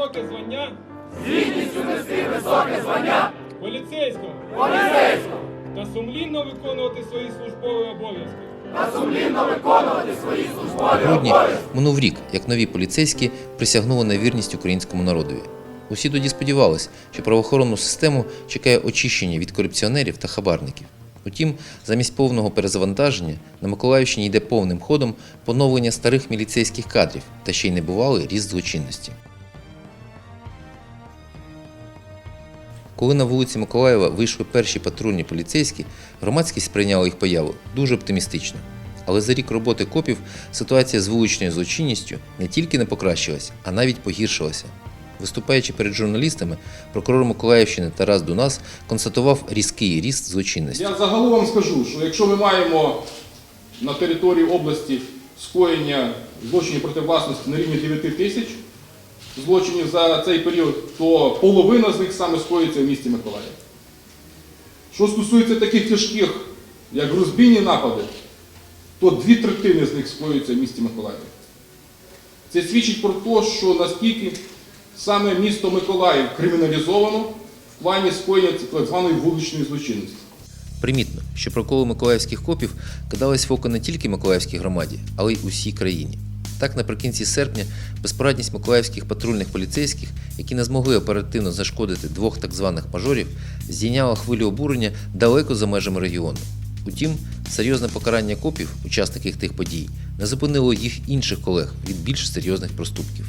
високе звання. З гідністю нести високе звання. Поліцейського. Та сумлінно виконувати свої службові обов'язки. Та сумлінно виконувати В грудні минув рік, як нові поліцейські присягнули на вірність українському народові. Усі тоді сподівалися, що правоохоронну систему чекає очищення від корупціонерів та хабарників. Утім, замість повного перезавантаження на Миколаївщині йде повним ходом поновлення старих міліцейських кадрів та ще й небувалий ріст злочинності. Коли на вулиці Миколаєва вийшли перші патрульні поліцейські, громадськість сприйняла їх появу дуже оптимістично. Але за рік роботи копів ситуація з вуличною злочинністю не тільки не покращилась, а навіть погіршилася. Виступаючи перед журналістами, прокурор Миколаївщини Тарас Дунас констатував різкий ріст злочинності. Я загалом вам скажу, що якщо ми маємо на території області скоєння злочинів проти власності на рівні 9 тисяч злочинів за цей період, то половина з них саме скоїться в місті Миколаїв. Що стосується таких тяжких, як розбійні напади, то дві третини з них скоюються в місті Миколаїв. Це свідчить про те, що наскільки саме місто Миколаїв криміналізовано в плані скоєння так званої вуличної злочинності. Примітно, що проколи миколаївських копів кидались в око не тільки Миколаївській громаді, але й усій країні. Так, наприкінці серпня безпорадність миколаївських патрульних поліцейських, які не змогли оперативно зашкодити двох так званих мажорів, здійняла хвилю обурення далеко за межами регіону. Утім, серйозне покарання копів, учасників тих подій, не зупинило їх інших колег від більш серйозних проступків.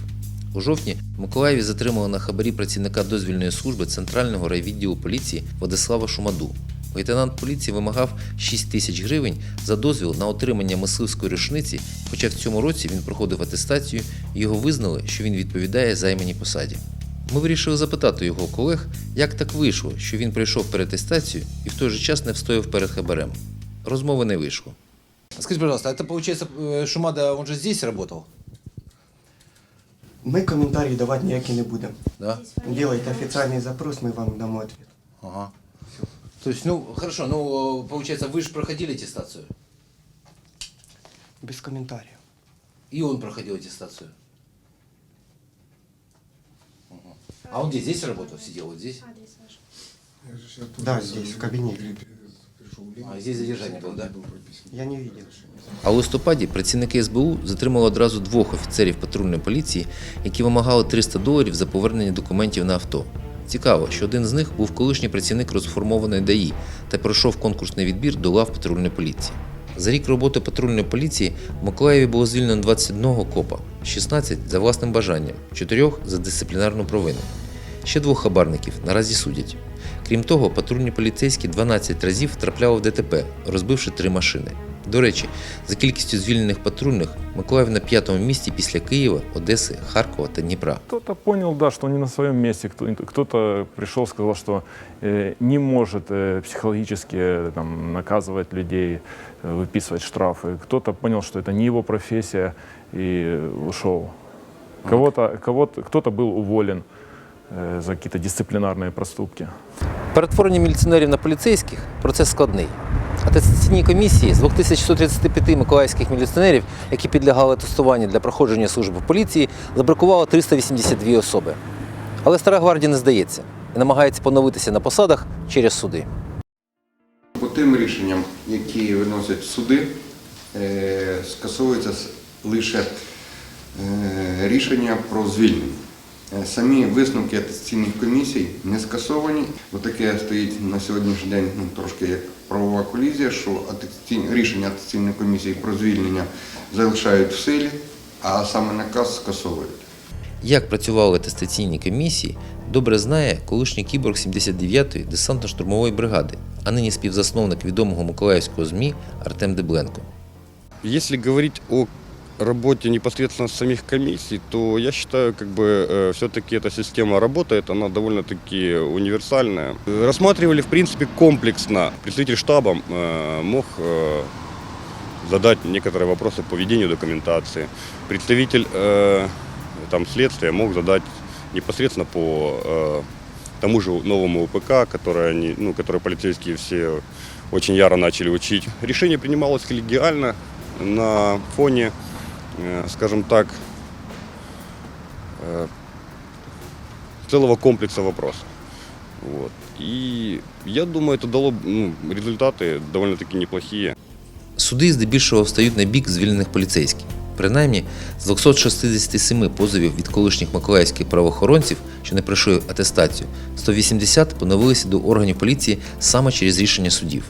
У жовтні в Миколаєві затримали на хабарі працівника дозвільної служби Центрального райвідділу поліції Владислава Шумаду. Лейтенант поліції вимагав 6 тисяч гривень за дозвіл на отримання мисливської рушниці, хоча в цьому році він проходив атестацію і його визнали, що він відповідає займаній посаді. Ми вирішили запитати його колег, як так вийшло, що він пройшов переатестацію і в той же час не встояв перед хабарем. Розмови не вийшло. Скажите, пожалуйста, это получается э, Шумада, он же здесь работал? Ми коментарі давати ніякі не будемо. Да? Делайте офіційний запрос, ми вам дамо відповідь. Ага. То есть, ну, хорошо, ну, э, получается, вы же проходили аттестацию? Без коментарів. И он проходил аттестацию? Ага. А он где, здесь работал, сидел вот здесь? Да, здесь, в кабінеті. А здесь задержание было, да? Я не видел. А у листопаді працівники СБУ затримали одразу двох офіцерів патрульної поліції, які вимагали 300 доларів за повернення документів на авто. Цікаво, що один з них був колишній працівник розформованої ДАІ та пройшов конкурсний відбір до лав патрульної поліції. За рік роботи патрульної поліції в Миколаєві було звільнено 21 копа, 16 за власним бажанням, 4 за дисциплінарну провину. Ще двох хабарників наразі судять. Крім того, патрульні поліцейські 12 разів трапляли в ДТП, розбивши три машини. До речі, за кількістю звільнених патрульних Миколаїв на п'ятому місці після Києва, Одеси, Харкова та Дніпра. Кто-то понял, да, что он не на своем месте, кто- кто-то пришел, сказал, что э, не может э, психологически э, там, наказывать людей, э, выписывать штрафы. Кто-то понял, что это не его профессия и э, ушел. Кого-то, кого-то, кто-то был уволен э, за какие-то дисциплинарные проступки. Перетворення міліціонерів на поліцейських процес складний. Атестаційній комісії з 2135 миколаївських міліціонерів, які підлягали тестуванню для проходження служби в поліції, забракувало 382 особи. Але стара гвардія не здається і намагається поновитися на посадах через суди. По тим рішенням, які виносять суди, е, скасовується лише е, рішення про звільнення. Е, Самі висновки атестаційних комісій не скасовані, бо таке стоїть на сьогоднішній день ну, трошки як правова колізія, що атестаційні- рішення атестаційної комісії про звільнення залишають в силі, а саме наказ скасовують. Як працювали атестаційні комісії, добре знає колишній кіборг 79-ї десантно-штурмової бригади, а нині співзасновник відомого миколаївського ЗМІ Артем Дебленко. Если говорить о работе непосредственно самих комиссий, то я считаю, как бы все-таки эта система работает, она довольно-таки универсальная. Э, Рассматривали, в принципе, комплексно. Представитель штаба э, мог э, задать некоторые вопросы по ведению документации. Представитель э, там, следствия мог задать непосредственно по э, тому же новому УПК, который, они, ну, который полицейские все очень яро начали учить. Решение принималось коллегиально на фоне, э, скажем так, э, целого комплекса вопросов. Вот. И я думаю, это дало ну, результаты довольно-таки неплохие. Суди здебільшого встають на бік звільнених поліцейських. Принаймні, з 267 позовів від колишніх миколаївських правоохоронців, що не пройшли атестацію, 180 поновилися до органів поліції саме через рішення судів.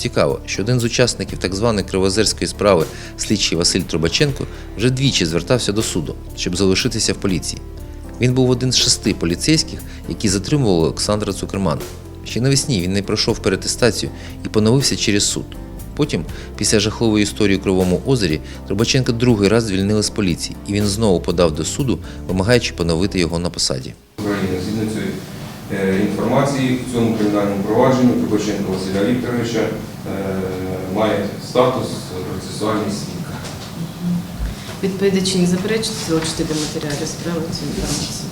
Цікаво, що один з учасників так званої кривозерської справи, слідчий Василь Трубаченко, вже двічі звертався до суду, щоб залишитися в поліції. Він був один з шести поліцейських, які затримували Олександра Цукермана. Ще навесні він не пройшов перетестацію і поновився через суд. Потім, після жахливої історії у Кривому озері, Трубаченка другий раз звільнили з поліції, і він знову подав до суду, вимагаючи поновити його на посаді. Інформації, в цьому кримінальному провадженні Трубаченко Василя Вікторовича е, має статус процесуальний свідка. Відповідачі не заперечують залучити до матеріалів справи цю інформацію.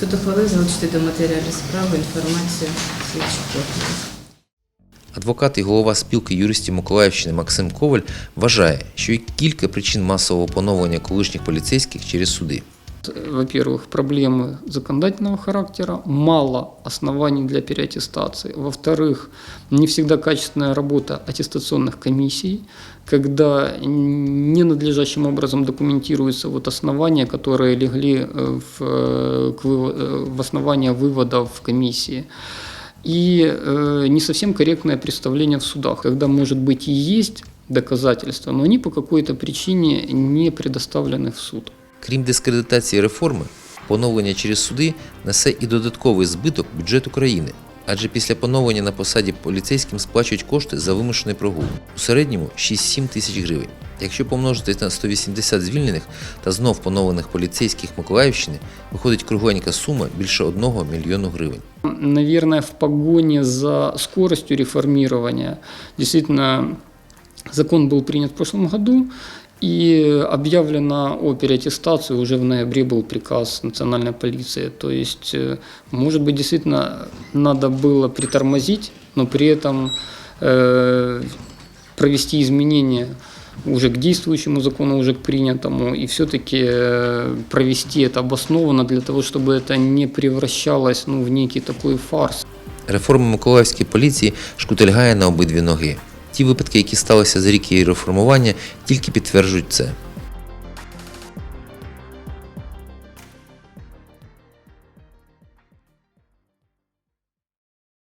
Суд ухвалив залучити до матеріалів справи інформацію слідчих копій. Адвокат і голова спілки юристів Миколаївщини Максим Коваль вважає, що є кілька причин масового поновлення колишніх поліцейських через суди. Во-первых, проблемы законодательного характера, мало оснований для переаттестации. Во-вторых, не всегда качественная работа аттестационных комиссий, когда ненадлежащим образом документируются вот основания, которые легли э, в, э, э, в выводов в комиссии. И э, не совсем корректное представление в судах, когда, может быть, и есть доказательства, но они по какой-то причине не предоставлены в суд. Крім дискредитації реформи, поновлення через суди несе і додатковий збиток бюджету країни. Адже після поновлення на посаді поліцейським сплачують кошти за вимушений прогул. У середньому 6-7 тисяч гривень. Якщо помножити на 180 звільнених та знов поновлених поліцейських Миколаївщини, виходить кругленька сума більше 1 мільйону гривень. наверное, в погоне за скоростью реформирования. Действительно, закон был принят в прошлом году, и объявлено о переаттестации уже в ноябре был приказ национальной полиции. То есть, э, может быть, действительно надо было притормозить, но при этом э, провести изменения уже к действующему закону, уже к принятому, и все-таки э, провести это обоснованно для того, чтобы это не превращалось ну, в некий такой фарс. Реформа Миколаївської поліції шкутильгає на обидві ноги. Ті випадки, які сталися за рік її реформування, тільки підтверджують це.